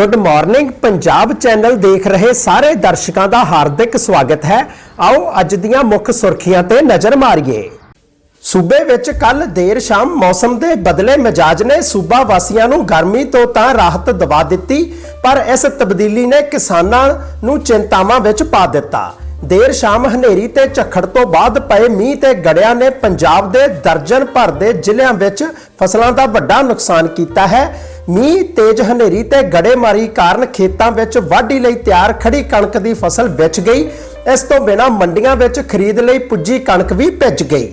Good morning Punjab channel ਦੇਖ ਰਹੇ ਸਾਰੇ ਦਰਸ਼ਕਾਂ ਦਾ ਹਾਰਦਿਕ ਸਵਾਗਤ ਹੈ। ਆਓ ਅੱਜ ਦੀਆਂ ਮੁੱਖ ਸੁਰਖੀਆਂ ਤੇ ਨਜ਼ਰ ਮਾਰੀਏ। ਸੂਬੇ ਵਿੱਚ ਕੱਲ ਦੇਰ ਸ਼ਾਮ ਮੌਸਮ ਦੇ ਬਦਲੇ ਮਿਜਾਜ ਨੇ ਸੂਬਾ ਵਾਸੀਆਂ ਨੂੰ ਗਰਮੀ ਤੋਂ ਤਾਂ ਰਾਹਤ ਦਿਵਾ ਦਿੱਤੀ, ਪਰ ਇਸ ਤਬਦੀਲੀ ਨੇ ਕਿਸਾਨਾਂ ਨੂੰ ਚਿੰਤਾਵਾਂ ਵਿੱਚ ਪਾ ਦਿੱਤਾ। ਦੇਰ ਸ਼ਾਮ ਹਨੇਰੀ ਤੇ ਝੱਖੜ ਤੋਂ ਬਾਅਦ ਪਏ ਮੀਂਹ ਤੇ ਗੜਿਆਂ ਨੇ ਪੰਜਾਬ ਦੇ ਦਰਜਨ ਭਰ ਦੇ ਜ਼ਿਲ੍ਹਿਆਂ ਵਿੱਚ ਫਸਲਾਂ ਦਾ ਵੱਡਾ ਨੁਕਸਾਨ ਕੀਤਾ ਹੈ। ਮੀਂਹ ਤੇਜ਼ ਹਨੇਰੀ ਤੇ ਗੜੇਮਾਰੀ ਕਾਰਨ ਖੇਤਾਂ ਵਿੱਚ ਵਾਢੀ ਲਈ ਤਿਆਰ ਖੜੀ ਕਣਕ ਦੀ ਫਸਲ ਵਿਚ ਗਈ। ਇਸ ਤੋਂ ਬਿਨਾਂ ਮੰਡੀਆਂ ਵਿੱਚ ਖਰੀਦ ਲਈ ਪੁੱਜੀ ਕਣਕ ਵੀ ਭਿੱਜ ਗਈ।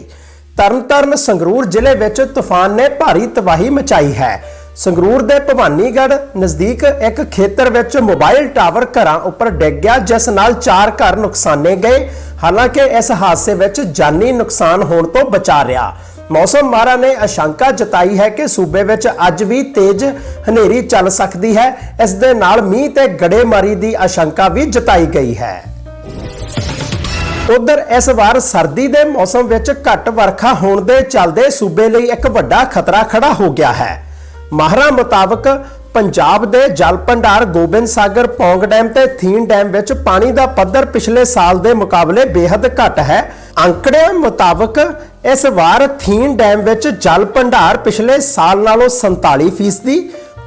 ਤਰਨਤਾਰਨ ਸੰਗਰੂਰ ਜ਼ਿਲ੍ਹੇ ਵਿੱਚ ਤੂਫਾਨ ਨੇ ਭਾਰੀ ਤਬਾਹੀ ਮਚਾਈ ਹੈ। ਸੰਗਰੂਰ ਦੇ ਭਵਾਨੀਗੜ੍ਹ ਨਜ਼ਦੀਕ ਇੱਕ ਖੇਤਰ ਵਿੱਚ ਮੋਬਾਈਲ ਟਾਵਰ ਘਰਾਂ ਉੱਪਰ ਡਿੱਗ ਗਿਆ, ਜਿਸ ਨਾਲ ਚਾਰ ਘਰ ਨੁਕਸਾਨੇ ਗਏ। ਹਾਲਾਂਕਿ ਇਸ ਹਾਦਸੇ ਵਿੱਚ ਜਾਨੀ ਨੁਕਸਾਨ ਹੋਣ ਤੋਂ ਬਚਾ ਰਿਹਾ। ਮੌਸਮ ਮਾਰਾ ਨੇ ਆਸ਼ੰਕਾ ਜਤਾਈ ਹੈ ਕਿ ਸੂਬੇ ਵਿੱਚ ਅੱਜ ਵੀ ਤੇਜ਼ ਹਨੇਰੀ ਚੱਲ ਸਕਦੀ ਹੈ। ਇਸ ਦੇ ਨਾਲ ਮੀਂਹ ਤੇ ਗੜੇਮਾਰੀ ਦੀ ਆਸ਼ੰਕਾ ਵੀ ਜਤਾਈ ਗਈ ਹੈ। ਉਧਰ ਇਸ ਵਾਰ ਸਰਦੀ ਦੇ ਮੌਸਮ ਵਿੱਚ ਘੱਟ ਵਰਖਾ ਹੋਣ ਦੇ ਚੱਲਦੇ ਸੂਬੇ ਲਈ ਇੱਕ ਵੱਡਾ ਖਤਰਾ ਖੜਾ ਹੋ ਗਿਆ ਹੈ। ਮਾਹਰਾਂ ਮੁਤਾਬਕ ਪੰਜਾਬ ਦੇ ਜਲ ਭੰਡਾਰ ਗੋਬਿੰਦ ਸਾਗਰ ਪੌਂਗ ਡੈਮ ਤੇ ਥੀਨ ਡੈਮ ਵਿੱਚ ਪਾਣੀ ਦਾ ਪੱਧਰ ਪਿਛਲੇ ਸਾਲ ਦੇ ਮੁਕਾਬਲੇ ਬੇहद ਘੱਟ ਹੈ। ਅੰਕੜਿਆਂ ਮੁਤਾਬਕ ਇਸ ਵਾਰ ਥੀਨ ਡੈਮ ਵਿੱਚ ਜਲ ਭੰਡਾਰ ਪਿਛਲੇ ਸਾਲ ਨਾਲੋਂ 47%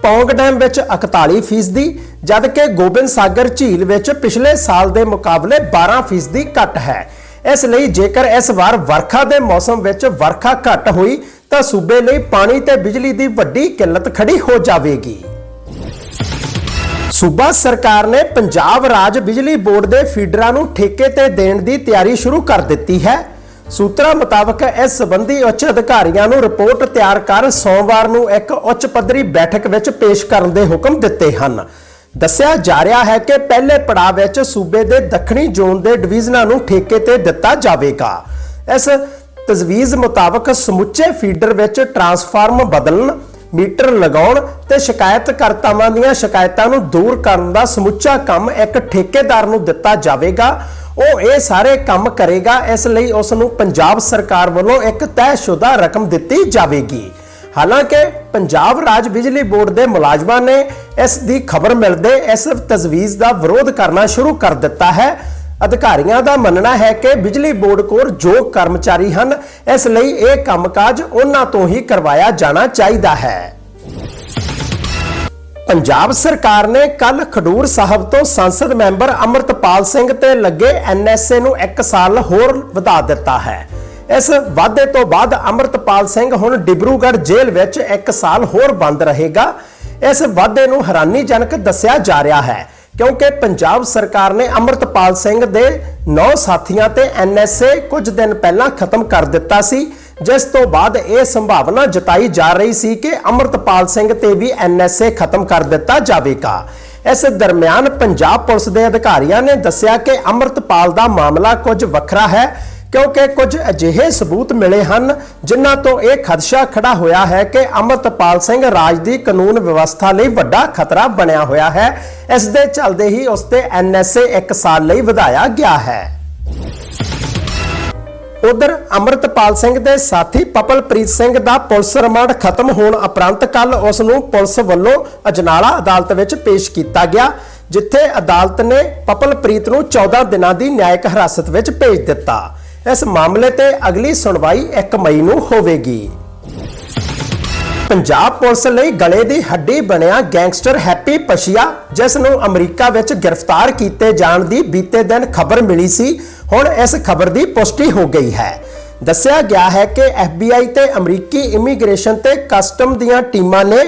ਪੌਂਗ ਡੈਮ ਵਿੱਚ 41% ਜਦਕਿ ਗੋਬਿੰਦ ਸਾਗਰ ਝੀਲ ਵਿੱਚ ਪਿਛਲੇ ਸਾਲ ਦੇ ਮੁਕਾਬਲੇ 12% ਘੱਟ ਹੈ। ਇਸ ਲਈ ਜੇਕਰ ਇਸ ਵਾਰ ਵਰਖਾ ਦੇ ਮੌਸਮ ਵਿੱਚ ਵਰਖਾ ਘੱਟ ਹੋਈ, ਤਾਂ ਸੂਬੇ ਲਈ ਪਾਣੀ ਤੇ ਬਿਜਲੀ ਦੀ ਵੱਡੀ ਕਿੱਲਤ ਖੜੀ ਹੋ ਜਾਵੇਗੀ। ਸੂਬਾ ਸਰਕਾਰ ਨੇ ਪੰਜਾਬ ਰਾਜ ਬਿਜਲੀ ਬੋਰਡ ਦੇ ਫੀਡਰਾਂ ਨੂੰ ਠੇਕੇ ਤੇ ਦੇਣ ਦੀ ਤਿਆਰੀ ਸ਼ੁਰੂ ਕਰ ਦਿੱਤੀ ਹੈ। ਸੂਤਰਾਂ ਮੁਤਾਬਕ ਇਸ ਸਬੰਧੀ ਉੱਚ ਅਧਿਕਾਰੀਆਂ ਨੂੰ ਰਿਪੋਰਟ ਤਿਆਰ ਕਰ ਸੋਮਵਾਰ ਨੂੰ ਇੱਕ ਉੱਚ ਪੱਧਰੀ ਬੈਠਕ ਵਿੱਚ ਪੇਸ਼ ਕਰਨ ਦੇ ਹੁਕਮ ਦਿੱਤੇ ਹਨ। ਦੱਸਿਆ ਜਾ ਰਿਹਾ ਹੈ ਕਿ ਪਹਿਲੇ ਪੜਾਅ ਵਿੱਚ ਸੂਬੇ ਦੇ ਦੱਖਣੀ ਜ਼ੋਨ ਦੇ ਡਿਵੀਜ਼ਨਾਂ ਨੂੰ ਠੇਕੇ ਤੇ ਦਿੱਤਾ ਜਾਵੇਗਾ। ਇਸ ਤਜਵੀਜ਼ ਮੁਤਾਬਕ ਸਮੁੱਚੇ ਫੀਡਰ ਵਿੱਚ ਟਰਾਂਸਫਾਰਮ ਬਦਲਣ ਮੀਟਰ ਲਗਾਉਣ ਤੇ ਸ਼ਿਕਾਇਤਕਰਤਾਵਾਂ ਦੀਆਂ ਸ਼ਿਕਾਇਤਾਂ ਨੂੰ ਦੂਰ ਕਰਨ ਦਾ ਸਮੁੱਚਾ ਕੰਮ ਇੱਕ ਠੇਕੇਦਾਰ ਨੂੰ ਦਿੱਤਾ ਜਾਵੇਗਾ। ਉਹ ਇਹ ਸਾਰੇ ਕੰਮ ਕਰੇਗਾ, ਇਸ ਲਈ ਉਸ ਨੂੰ ਪੰਜਾਬ ਸਰਕਾਰ ਵੱਲੋਂ ਇੱਕ ਤੈਅਸ਼ੁਦਾ ਰਕਮ ਦਿੱਤੀ ਜਾਵੇਗੀ। ਹਾਲਾਂਕਿ ਪੰਜਾਬ ਰਾਜ ਬਿਜਲੀ ਬੋਰਡ ਦੇ ਮੁਲਾਜ਼ਮਾਂ ਨੇ ਇਸ ਦੀ ਖਬਰ ਮਿਲਦੇ ਇਸ ਤਜਵੀਜ਼ ਦਾ ਵਿਰੋਧ ਕਰਨਾ ਸ਼ੁਰੂ ਕਰ ਦਿੱਤਾ ਹੈ। ਅਧਿਕਾਰੀਆਂ ਦਾ ਮੰਨਣਾ ਹੈ ਕਿ ਬਿਜਲੀ ਬੋਰਡ ਕੋਲ ਜੋ ਕਰਮਚਾਰੀ ਹਨ, ਇਸ ਲਈ ਇਹ ਕੰਮਕਾਜ ਉਹਨਾਂ ਤੋਂ ਹੀ ਕਰਵਾਇਆ ਜਾਣਾ ਚਾਹੀਦਾ ਹੈ। ਪੰਜਾਬ ਸਰਕਾਰ ਨੇ ਕੱਲ ਖਡੂਰ ਸਾਹਿਬ ਤੋਂ ਸੰਸਦ ਮੈਂਬਰ ਅਮਰਤਪਾਲ ਸਿੰਘ ਤੇ ਲੱਗੇ ਐਨਐਸਏ ਨੂੰ 1 ਸਾਲ ਹੋਰ ਵਧਾ ਦਿੱਤਾ ਹੈ। ਇਸ ਵਾਅਦੇ ਤੋਂ ਬਾਅਦ ਅਮਰਤਪਾਲ ਸਿੰਘ ਹੁਣ ਡਿਬਰੂਗੜ੍ਹ ਜੇਲ੍ਹ ਵਿੱਚ 1 ਸਾਲ ਹੋਰ ਬੰਦ ਰਹੇਗਾ। ਇਸ ਵਾਅਦੇ ਨੂੰ ਹੈਰਾਨੀਜਨਕ ਦੱਸਿਆ ਜਾ ਰਿਹਾ ਹੈ। ਕਿਉਂਕਿ ਪੰਜਾਬ ਸਰਕਾਰ ਨੇ ਅਮਰਤਪਾਲ ਸਿੰਘ ਦੇ 9 ਸਾਥੀਆਂ ਤੇ ਐਨਐਸਏ ਕੁਝ ਦਿਨ ਪਹਿਲਾਂ ਖਤਮ ਕਰ ਦਿੱਤਾ ਸੀ, ਜਿਸ ਤੋਂ ਬਾਅਦ ਇਹ ਸੰਭਾਵਨਾ ਜਤਾਈ ਜਾ ਰਹੀ ਸੀ ਕਿ ਅਮਰਤਪਾਲ ਸਿੰਘ ਤੇ ਵੀ ਐਨਐਸਏ ਖਤਮ ਕਰ ਦਿੱਤਾ ਜਾਵੇਗਾ। ਇਸ ਦਰਮਿਆਨ ਪੰਜਾਬ ਪੁਲਿਸ ਦੇ ਅਧਿਕਾਰੀਆਂ ਨੇ ਦੱਸਿਆ ਕਿ ਅਮਰਤਪਾਲ ਦਾ ਮਾਮਲਾ ਕੁਝ ਵੱਖਰਾ ਹੈ ਕਿਉਂਕਿ ਕੁਝ ਅਜਿਹੇ ਸਬੂਤ ਮਿਲੇ ਹਨ, ਜਿਨ੍ਹਾਂ ਤੋਂ ਇਹ ਖਦਸ਼ਾ ਖੜਾ ਹੋਇਆ ਹੈ ਕਿ ਅਮਰਤਪਾਲ ਸਿੰਘ ਰਾਜ ਦੀ ਕਾਨੂੰਨ ਵਿਵਸਥਾ ਲਈ ਵੱਡਾ ਖਤਰਾ ਬਣਿਆ ਹੋਇਆ ਹੈ। ਇਸ ਦੇ ਚੱਲਦੇ ਹੀ ਉਸ ਤੇ ਐਨਐਸਏ 1 ਸਾਲ ਲਈ ਵਧਾਇਆ ਗਿਆ ਹੈ। ਉਧਰ ਅਮਰਤਪਾਲ ਸਿੰਘ ਦੇ ਸਾਥੀ ਪਪਲਪ੍ਰੀਤ ਸਿੰਘ ਦਾ ਪੁਲਿਸ ਰਿਮਾਂਡ ਖਤਮ ਹੋਣ ਉਪਰੰਤ ਕੱਲ ਉਸ ਨੂੰ ਪੁਲਿਸ ਵੱਲੋਂ ਅਜਨਾਲਾ ਅਦਾਲਤ ਵਿੱਚ ਪੇਸ਼ ਕੀਤਾ ਗਿਆ, ਜਿੱਥੇ ਅਦਾਲਤ ਨੇ ਪਪਲਪ੍ਰੀਤ ਨੂੰ 14 ਦਿਨਾਂ ਦੀ ਨਿਆਇਕ ਹਿਰਾਸਤ ਵਿੱਚ ਭੇਜ ਦਿੱਤਾ। ਇਸ ਮਾਮਲੇ ਤੇ ਅਗਲੀ ਸੁਣਵਾਈ 1 ਮਈ ਨੂੰ ਹੋਵੇਗੀ। ਪੰਜਾਬ ਪੁਲਿਸ ਲਈ ਗਲੇ ਦੀ ਹੱਡੀ ਬਣਿਆ ਗੈਂਗਸਟਰ ਹੈਪੀ ਪਸ਼ੀਆ, ਜਿਸ ਨੂੰ ਅਮਰੀਕਾ ਵਿੱਚ ਗ੍ਰਿਫਤਾਰ ਕੀਤੇ ਜਾਣ ਦੀ ਬੀਤੇ ਦਿਨ ਖਬਰ ਮਿਲੀ ਸੀ, ਹੁਣ ਇਸ ਖਬਰ ਦੀ ਪੁਸ਼ਟੀ ਹੋ ਗਈ ਹੈ। ਦੱਸਿਆ ਗਿਆ ਹੈ ਕਿ FBI ਤੇ ਅਮਰੀਕੀ ਇਮੀਗ੍ਰੇਸ਼ਨ ਤੇ ਕਸਟਮ ਦੀਆਂ ਟੀਮਾਂ ਨੇ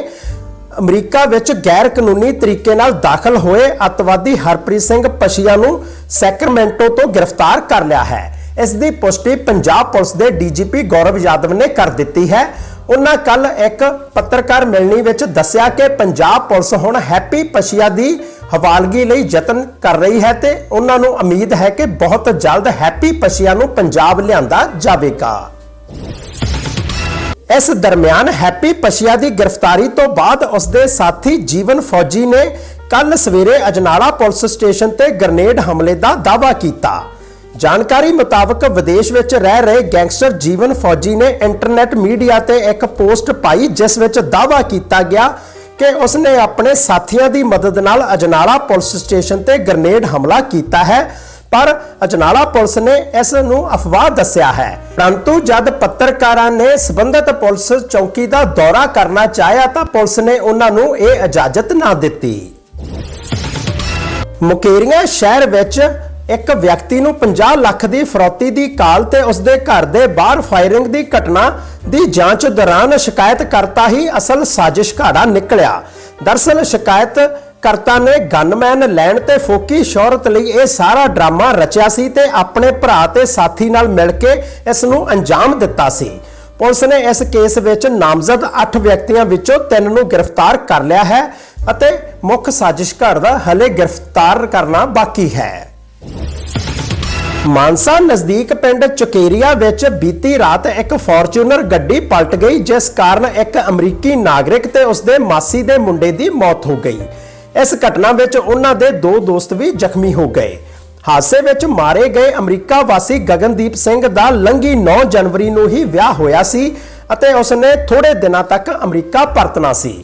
ਅਮਰੀਕਾ ਵਿੱਚ ਗੈਰ ਕਾਨੂੰਨੀ ਤਰੀਕੇ ਨਾਲ ਦਾਖਲ ਹੋਏ ਅੱਤਵਾਦੀ ਹਰਪ੍ਰੀਤ ਸਿੰਘ ਪਸ਼ੀਆ ਨੂੰ ਸੈਕਰਮੈਂਟੋ ਤੋਂ ਗ੍ਰਿਫਤਾਰ ਕਰ ਲਿਆ ਹੈ। ਇਸ ਦੀ ਪੁਸ਼ਟੀ ਪੰਜਾਬ ਪੁਲਿਸ ਦੇ ਡੀਜੀਪੀ ਗੌਰਵ ਯਾਦਵ ਨੇ ਕਰ ਦਿੱਤੀ ਹੈ। ਉਹਨਾਂ ਕੱਲ ਇੱਕ ਪੱਤਰਕਾਰ ਮਿਲਣੀ ਵਿੱਚ ਦੱਸਿਆ ਕਿ ਪੰਜਾਬ ਪੁਲਿਸ ਹੁਣ ਹੈਪੀ ਪਸ਼ੀਆ ਦੀ ਹਵਾਲਗੀ ਲਈ ਯਤਨ ਕਰ ਰਹੀ ਹੈ ਤੇ ਉਹਨਾਂ ਨੂੰ ਉਮੀਦ ਹੈ ਕਿ ਬਹੁਤ ਜਲਦ ਹੈਪੀ ਪਸ਼ੀਆ ਨੂੰ ਪੰਜਾਬ ਲਿਆਂਦਾ ਜਾਵੇਗਾ। ਇਸ ਦਰਮਿਆਨ ਹੈਪੀ ਪਸ਼ੀਆ ਦੀ ਗ੍ਰਿਫਤਾਰੀ ਤੋਂ ਬਾਅਦ ਉਸ ਦੇ ਸਾਥੀ ਜੀਵਨ ਫੌਜੀ ਨੇ ਕੱਲ ਸਵੇਰੇ ਅਜਨਾਲਾ ਪੁਲਿਸ ਸਟੇਸ਼ਨ ਤੇ ਗ੍ਰਨੇਡ ਹਮਲੇ ਦਾ ਦਾਅਵਾ ਕੀਤਾ। ਜਾਣਕਾਰੀ ਮੁਤਾਬਕ ਵਿਦੇਸ਼ ਵਿੱਚ ਰਹਿ ਰਹੇ ਗੈਂਗਸਟਰ ਜੀਵਨ ਫੌਜੀ ਨੇ ਇੰਟਰਨੈਟ ਮੀਡੀਆ ਤੇ ਇੱਕ ਪੋਸਟ ਪਾਈ, ਜਿਸ ਵਿੱਚ ਦਾਅਵਾ ਕੀਤਾ ਗਿਆ ਕਿ ਉਸਨੇ ਆਪਣੇ ਸਾਥੀਆਂ ਦੀ ਮਦਦ ਨਾਲ ਅਜਨਾਲਾ ਪੁਲਿਸ ਸਟੇਸ਼ਨ ਤੇ ਗ੍ਰਨੇਡ ਹਮਲਾ ਕੀਤਾ ਹੈ। ਪਰ ਅਜਨਾਲਾ ਪੁਲਿਸ ਨੇ ਇਸ ਨੂੰ ਅਫਵਾਹ ਦੱਸਿਆ ਹੈ। ਪਰੰਤੂ ਜਦ ਪੱਤਰਕਾਰਾਂ ਨੇ ਸਬੰਧਤ ਪੁਲਿਸ ਚੌਕੀ ਦਾ ਦੌਰਾ ਕਰਨਾ ਚਾਹਿਆ ਤਾਂ ਪੁਲਿਸ ਨੇ ਉਹਨਾਂ ਨੂੰ ਇਹ ਇਜਾਜ਼ਤ ਨਾ ਦਿੱਤੀ। ਮੁਕੇਰੀਆਂ ਸ਼ਹਿਰ ਵਿੱਚ ਇੱਕ ਵਿਅਕਤੀ ਨੂੰ 50 ਲੱਖ ਦੀ ਫਰੌਤੀ ਦੀ ਕਾਲ ਤੇ ਉਸਦੇ ਘਰ ਦੇ ਬਾਹਰ ਫਾਇਰਿੰਗ ਦੀ ਘਟਨਾ ਦੀ ਜਾਂਚ ਦੌਰਾਨ ਸ਼ਿਕਾਇਤ ਕਰਤਾ ਹੀ ਅਸਲ ਸਾਜ਼ਿਸ਼ ਘਾੜਾ ਨਿਕਲਿਆ। ਦਰਸਲ ਸ਼ਿਕਾਇਤ ਕਰਤਾ ਨੇ ਗਨਮੈਨ ਲੈਣ ਤੇ ਫੋਕੀ ਸ਼ੌਹਰਤ ਲਈ ਇਹ ਸਾਰਾ ਡਰਾਮਾ ਰਚਿਆ ਸੀ ਤੇ ਆਪਣੇ ਭਰਾ ਤੇ ਸਾਥੀ ਨਾਲ ਮਿਲ ਕੇ ਇਸ ਨੂੰ ਅੰਜਾਮ ਦਿੱਤਾ ਸੀ। ਪੁਲਿਸ ਨੇ ਇਸ ਕੇਸ ਵਿੱਚ ਨਾਮਜ਼ਦ 8 ਵਿਅਕਤੀਆਂ ਵਿੱਚੋਂ 3 ਨੂੰ ਗ੍ਰਿਫਤਾਰ ਕਰ ਲਿਆ ਹੈ ਅਤੇ ਮੁੱਖ ਸਾਜ਼ਿਸ਼ਘਰ ਦਾ ਹਲੇ ਗ੍ਰਿਫਤਾਰ ਕਰਨਾ ਬਾਕੀ ਹੈ। ਮਾਨਸਾ ਨਜ਼ਦੀਕ ਪਿੰਡ ਚੁਕੇਰੀਆ ਵਿੱਚ ਬੀਤੀ ਰਾਤ ਇੱਕ ਫੋਰਚੂਨਰ ਗੱਡੀ ਪਲਟ ਗਈ, ਜਿਸ ਕਾਰਨ ਇੱਕ ਅਮਰੀਕੀ ਨਾਗਰਿਕ ਤੇ ਉਸਦੇ ਮਾਸੀ ਦੇ ਮੁੰਡੇ ਦੀ ਮੌਤ ਹੋ ਗਈ। ਇਸ ਘਟਨਾ ਵਿੱਚ ਉਹਨਾਂ ਦੇ ਦੋ ਦੋਸਤ ਵੀ ਜ਼ਖਮੀ ਹੋ ਗਏ। ਹਾਦਸੇ ਵਿੱਚ ਮਾਰੇ ਗਏ ਅਮਰੀਕਾ ਵਾਸੀ ਗਗਨਦੀਪ ਸਿੰਘ ਦਾ ਲੰਗੀ 9 ਜਨਵਰੀ ਨੂੰ ਹੀ ਵਿਆਹ ਹੋਇਆ ਸੀ ਅਤੇ ਉਸਨੇ ਥੋੜੇ ਦਿਨਾਂ ਤੱਕ ਅਮਰੀਕਾ ਪਰਤਣਾ ਸੀ।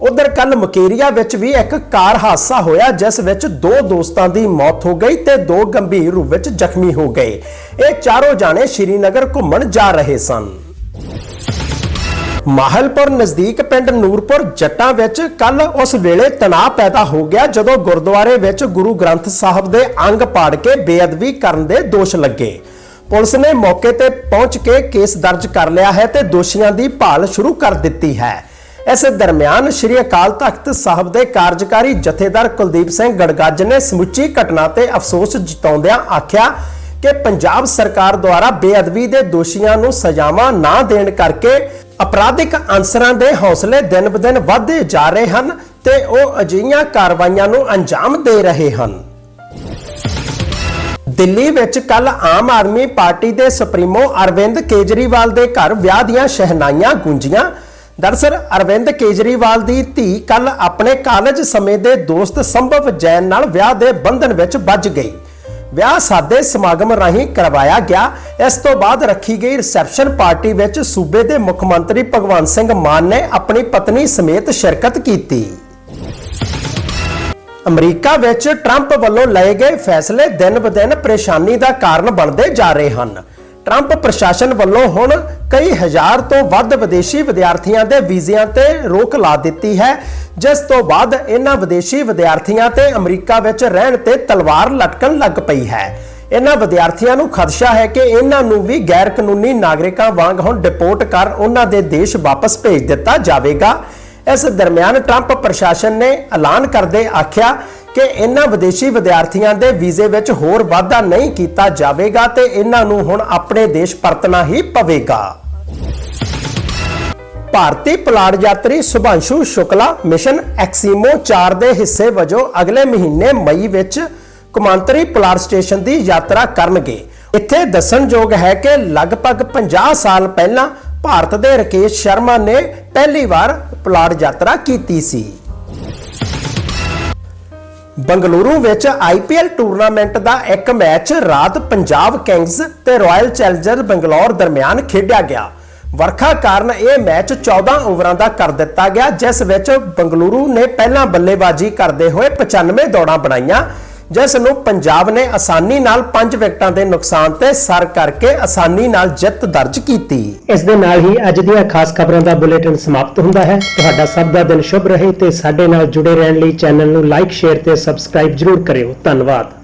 ਉਧਰ ਕੱਲ ਮਕੇਰੀਆ ਵਿੱਚ ਵੀ ਇੱਕ ਕਾਰ ਹਾਦਸਾ ਹੋਇਆ, ਜਿਸ ਵਿੱਚ ਦੋ ਦੋਸਤਾਂ ਦੀ ਮੌਤ ਹੋ ਗਈ ਤੇ ਦੋ ਗੰਭੀਰ ਰੂਪ ਵਿੱਚ ਜ਼ਖਮੀ ਹੋ ਗਏ। ਇਹ ਚਾਰੋਂ ਜਾਣੇ ਸ਼੍ਰੀਨਗਰ ਘੁੰਮਣ ਜਾ ਰਹੇ ਸਨ। ਮਾਹਲਪੁਰ ਨਜ਼ਦੀਕ ਪਿੰਡ ਨੂਰਪੁਰ ਜੱਟਾਂ ਵਿੱਚ ਕੱਲ ਉਸ ਵੇਲੇ ਤਣਾਅ ਪੈਦਾ ਹੋ ਗਿਆ, ਜਦੋਂ ਗੁਰਦੁਆਰੇ ਵਿੱਚ ਗੁਰੂ ਗ੍ਰੰਥ ਸਾਹਿਬ ਦੇ ਅੰਗ ਪਾੜ ਕੇ ਬੇਅਦਬੀ ਕਰਨ ਦੇ ਦੋਸ਼ ਲੱਗੇ। ਪੁਲਿਸ ਨੇ ਮੌਕੇ ਤੇ ਪਹੁੰਚ ਕੇ ਕੇਸ ਦਰਜ ਕਰ ਲਿਆ ਹੈ ਤੇ ਦੋਸ਼ੀਆਂ ਦੀ ਭਾਲ ਸ਼ੁਰੂ ਕਰ ਦਿੱਤੀ ਹੈ। ਇਸ ਦਰਮਿਆਨ ਸ੍ਰੀ ਅਕਾਲ ਤਖਤ ਸਾਹਿਬ ਦੇ ਕਾਰਜਕਾਰੀ ਜਥੇਦਾਰ ਕੁਲਦੀਪ ਸਿੰਘ ਗੜਗੱਜ ਨੇ ਸਮੁੱਚੀ ਘਟਨਾ ਤੇ ਅਫਸੋਸ ਜਤਾਉਂਦਿਆਂ ਆਖਿਆ ਕਿ ਪੰਜਾਬ ਸਰਕਾਰ ਦੁਆਰਾ ਬੇਅਦਬੀ ਦੇ ਦੋਸ਼ੀਆਂ ਨੂੰ ਸਜ਼ਾਵਾਂ ਨਾ ਦੇਣ ਕਰਕੇ ਅਪਰਾਧਿਕ ਅਨਸਰਾਂ ਦੇ ਹੌਸਲੇ ਦਿਨ-ਬਦਿਨ ਵਧਦੇ ਜਾ ਰਹੇ ਹਨ ਤੇ ਉਹ ਅਜਿਹੀਆਂ ਕਾਰਵਾਈਆਂ ਨੂੰ ਅੰਜਾਮ ਦੇ ਰਹੇ ਹਨ। ਦਿੱਲੀ ਵਿੱਚ ਕੱਲ ਆਮ ਆਦਮੀ ਪਾਰਟੀ ਦੇ ਸੁਪਰੀਮੋ ਅਰਵਿੰਦ ਕੇਜਰੀਵਾਲ ਦੇ ਘਰ ਵਿਆਹ ਦੀਆਂ ਸ਼ਹਿਨਾਈਆਂ ਗੂੰਜੀਆਂ। ਦਰਸਲ ਅਰਵਿੰਦ ਕੇਜਰੀਵਾਲ ਦੀ ਧੀ ਕੱਲ ਆਪਣੇ ਕਾਲਜ ਸਮੇਂ ਦੇ ਦੋਸਤ ਸੰਭਵ ਜੈਨ ਨਾਲ ਵਿਆਹ ਦੇ ਬੰਧਨ ਵਿੱਚ ਵੱਜ ਗਈ। ਵਿਆਹ ਸਾਦੇ ਸਮਾਗਮ ਰਾਹੀਂ ਕਰਵਾਇਆ ਗਿਆ। ਇਸ ਤੋਂ ਬਾਅਦ ਰੱਖੀ ਗਈ ਰਿਸੈਪਸ਼ਨ ਪਾਰਟੀ ਵਿੱਚ ਸੂਬੇ ਦੇ ਮੁੱਖ ਮੰਤਰੀ ਭਗਵੰਤ ਸਿੰਘ ਮਾਨ ਨੇ ਆਪਣੀ ਪਤਨੀ ਸਮੇਤ ਸ਼ਿਰਕਤ ਕੀਤੀ। ਅਮਰੀਕਾ ਵਿੱਚ ਟਰੰਪ ਵੱਲੋਂ ਲਏ ਗਏ ਫੈਸਲੇ ਦਿਨ-ਬਦਿਨ ਪਰੇਸ਼ਾਨੀ ਦਾ ਕਾਰਨ ਬਣਦੇ ਜਾ ਰਹੇ ਹਨ। ਟਰੰਪ ਪ੍ਰਸ਼ਾਸਨ ਵੱਲੋਂ ਹੁਣ ਕਈ ਹਜ਼ਾਰ ਤੋਂ ਵੱਧ ਵਿਦੇਸ਼ੀ ਵਿਦਿਆਰਥੀਆਂ ਦੇ ਵੀਜ਼ਿਆਂ ਤੇ ਰੋਕ ਲਾ ਦਿੱਤੀ ਹੈ, ਜਿਸ ਤੋਂ ਬਾਅਦ ਇਹਨਾਂ ਵਿਦੇਸ਼ੀ ਵਿਦਿਆਰਥੀਆਂ ਤੇ ਅਮਰੀਕਾ ਵਿੱਚ ਰਹਿਣ ਤੇ ਤਲਵਾਰ ਲਟਕਣ ਲੱਗ ਪਈ ਹੈ। ਇਹਨਾਂ ਵਿਦਿਆਰਥੀਆਂ ਨੂੰ ਖਦਸ਼ਾ ਹੈ ਕਿ ਇਹਨਾਂ ਨੂੰ ਵੀ ਗੈਰ ਕਾਨੂੰਨੀ ਨਾਗਰਿਕਾਂ ਵਾਂਗ ਹੁਣ ਡਿਪੋਰਟ ਕਰ ਉਹਨਾਂ ਦੇ ਦੇਸ਼ ਵਾਪਸ ਭੇਜ ਦਿੱਤਾ ਜਾਵੇਗਾ। ਇਸ ਦਰਮਿਆਨ ਟਰੰਪ ਪ੍ਰਸ਼ਾਸਨ ਨੇ ਐਲਾਨ ਕਰਦੇ ਆਖਿਆ ਕਿ ਇਹਨਾਂ ਵਿਦੇਸ਼ੀ ਵਿਦਿਆਰਥੀਆਂ ਦੇ ਵੀਜ਼ੇ ਵਿੱਚ ਹੋਰ ਵਾਧਾ ਨਹੀਂ ਕੀਤਾ ਜਾਵੇਗਾ ਤੇ ਇਹਨਾਂ ਨੂੰ ਹੁਣ ਆਪਣੇ ਦੇਸ਼ ਪਰਤਣਾ ਹੀ ਪਵੇਗਾ। ਭਾਰਤੀ ਪੁਲਾੜ ਯਾਤਰੀ ਸੁਭਾਂਸ਼ੂ ਸ਼ੁਕਲਾ ਮਿਸ਼ਨ ਐਕਸੀਮੋ 4 ਦੇ ਹਿੱਸੇ ਵਜੋਂ ਅਗਲੇ ਮਹੀਨੇ ਮਈ ਵਿੱਚ ਕੁਮਾਂਤਰੀ ਪੁਲਾੜ ਸਟੇਸ਼ਨ ਦੀ ਯਾਤਰਾ ਕਰਨਗੇ। ਇੱਥੇ ਦੱਸਣਯੋਗ ਹੈ ਕਿ ਲਗਭਗ 50 ਸਾਲ ਪਹਿਲਾਂ ਭਾਰਤ ਦੇ ਰਕੇਸ਼ ਸ਼ਰਮਾ ਨੇ ਪਹਿਲੀ ਵਾਰ ਪਲਾੜ ਯਾਤਰਾ ਕੀਤੀ ਸੀ। ਬੰਗਲੁਰੂ ਵਿੱਚ ਆਈਪੀਐਲ ਟੂਰਨਾਮੈਂਟ ਦਾ ਇੱਕ ਮੈਚ ਰਾਤ ਪੰਜਾਬ ਕਿੰਗਜ਼ ਤੇ ਰਾਇਲ ਚੈਲੰਜਰ ਬੰਗਲੌਰ ਦਰਮਿਆਨ ਖੇਡਿਆ ਗਿਆ। ਵਰਖਾ ਕਾਰਨ ਇਹ ਮੈਚ 14 ਓਵਰਾਂ ਦਾ ਕਰ ਦਿੱਤਾ ਗਿਆ, ਜਿਸ ਵਿੱਚ ਬੰਗਲੁਰੂ ਨੇ ਪਹਿਲਾਂ ਬੱਲੇਬਾਜ਼ੀ ਕਰਦੇ ਹੋਏ 95 ਦੌੜਾਂ ਬਣਾਈਆਂ। ਜਿਸ ਨੂੰ ਪੰਜਾਬ ਨੇ ਆਸਾਨੀ ਨਾਲ 5 ਵਿਕਟਾਂ ਦੇ ਨੁਕਸਾਨ ਤੇ ਸਰ ਕਰਕੇ ਆਸਾਨੀ ਨਾਲ ਜਿੱਤ ਦਰਜ ਕੀਤੀ। ਇਸ ਦੇ ਨਾਲ ਹੀ ਅੱਜ ਦੀਆਂ ਖਾਸ ਖਬਰਾਂ ਦਾ ਬੁਲੇਟਿਨ ਸਮਾਪਤ ਹੁੰਦਾ ਹੈ। ਤੁਹਾਡਾ ਸਭ ਦਾ ਦਿਨ ਸ਼ੁਭ ਰਹੇ ਤੇ ਸਾਡੇ ਨਾਲ ਜੁੜੇ ਰਹਿਣ ਲਈ ਚੈਨਲ ਨੂੰ ਲਾਈਕ, ਸ਼ੇਅਰ ਤੇ ਸਬਸਕ੍ਰਾਈਬ ਜਰੂਰ ਕਰਿਓ। ਧੰਨਵਾਦ।